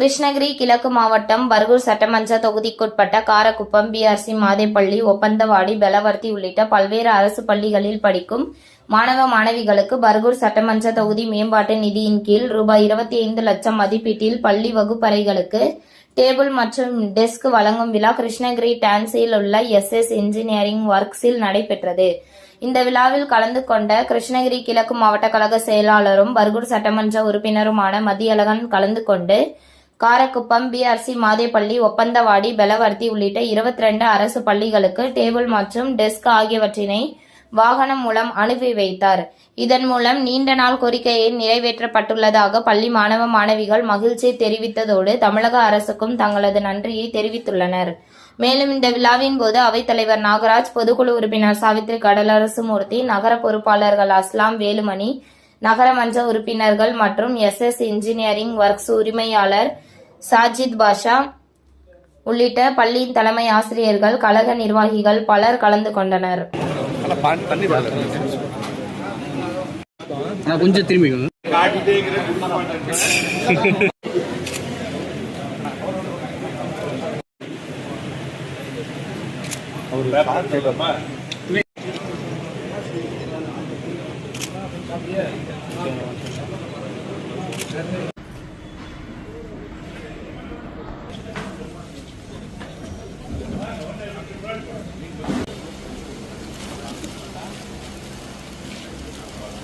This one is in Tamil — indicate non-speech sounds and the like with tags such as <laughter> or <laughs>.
கிருஷ்ணகிரி கிழக்கு மாவட்டம் பர்கூர் சட்டமன்ற தொகுதிக்குட்பட்ட காரக்குப்பம் பிஆர்சி மாதேப்பள்ளி ஒப்பந்தவாடி பெலவர்த்தி உள்ளிட்ட பல்வேறு அரசு பள்ளிகளில் படிக்கும் மாணவ மாணவிகளுக்கு பர்கூர் சட்டமன்ற தொகுதி மேம்பாட்டு நிதியின் கீழ் ரூபாய் இருபத்தி ஐந்து லட்சம் மதிப்பீட்டில் பள்ளி வகுப்பறைகளுக்கு டேபிள் மற்றும் டெஸ்க் வழங்கும் விழா கிருஷ்ணகிரி டான்சியில் உள்ள எஸ் எஸ் இன்ஜினியரிங் ஒர்க்ஸில் நடைபெற்றது. இந்த விழாவில் கலந்து கொண்ட கிருஷ்ணகிரி கிழக்கு மாவட்ட கழக செயலாளரும் பர்கூர் சட்டமன்ற உறுப்பினருமான மதியழகன் கலந்து கொண்டு காரக்குப்பம் பிஆர்சி மாதேப்பள்ளி ஒப்பந்தவாடி பெலவர்த்தி உள்ளிட்ட 22 அரசு பள்ளிகளுக்கு டேபிள் மற்றும் டெஸ்க் ஆகியவற்றினை வாகனம் மூலம் அனுப்பி வைத்தார். இதன் மூலம் நீண்ட நாள் கோரிக்கையை நிறைவேற்றப்பட்டுள்ளதாக பள்ளி மாணவ மாணவிகள் மகிழ்ச்சி தெரிவித்ததோடு தமிழக அரசுக்கும் தங்களது நன்றியை தெரிவித்துள்ளனர். மேலும் இந்த விழாவின் போது அவைத்தலைவர் நாகராஜ் பொதுக்குழு உறுப்பினர் சாவித்ரி கடலரசு மூர்த்தி நகர பொறுப்பாளர்கள் அஸ்லாம் வேலுமணி நகரமன்ற உறுப்பினர்கள் மற்றும் எஸ் எஸ் இன்ஜினியரிங் ஒர்க்ஸ் உரிமையாளர் சாஜித் பாஷா உள்ளிட்ட பள்ளியின் தலைமை ஆசிரியர்கள் கழக நிர்வாகிகள் பலர் கலந்து கொண்டனர். நல்லா பாட்டு தண்ணி <laughs>